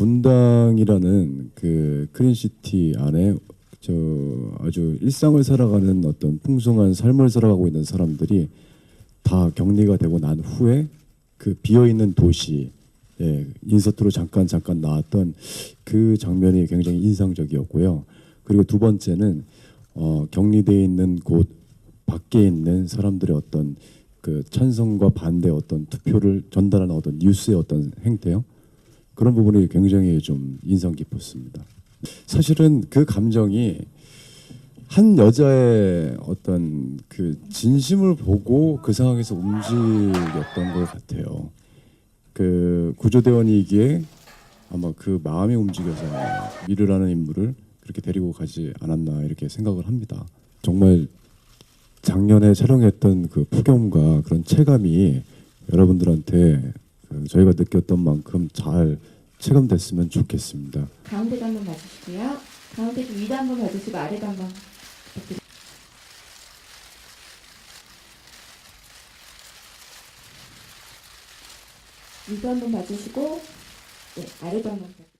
분당이라는 그 크린시티 안에 저 아주 일상을 살아가는 어떤 풍성한 삶을 살아가고 있는 사람들이 다 격리가 되고 난 후에 그 비어 있는 도시 예, 인서트로 잠깐 잠깐 나왔던 그 장면이 굉장히 인상적이었고요. 그리고 두 번째는 어, 격리돼 있는 곳 밖에 있는 사람들의 어떤 그 찬성과 반대 어떤 투표를 전달하는 어떤 뉴스의 어떤 행태요. 그런 부분이 굉장히 좀 인상 깊었습니다. 사실은 그 감정이 한 여자의 어떤 그 진심을 보고 그 상황에서 움직였던 것 같아요. 그 구조대원이기에 아마 그 마음이 움직여서 미르라는 인물을 그렇게 데리고 가지 않았나 이렇게 생각을 합니다. 정말 작년에 촬영했던 그 폭염과 그런 체감이 여러분들한테 그 저희가 느꼈던 만큼 잘 체감됐으면 좋겠습니다. 가운데도 한번 봐주시고요. 가운데 좀 위도 한번 봐주시고 아래도 한번. 위도 한번 봐주시고 네, 아래도 한번 부탁드립니다.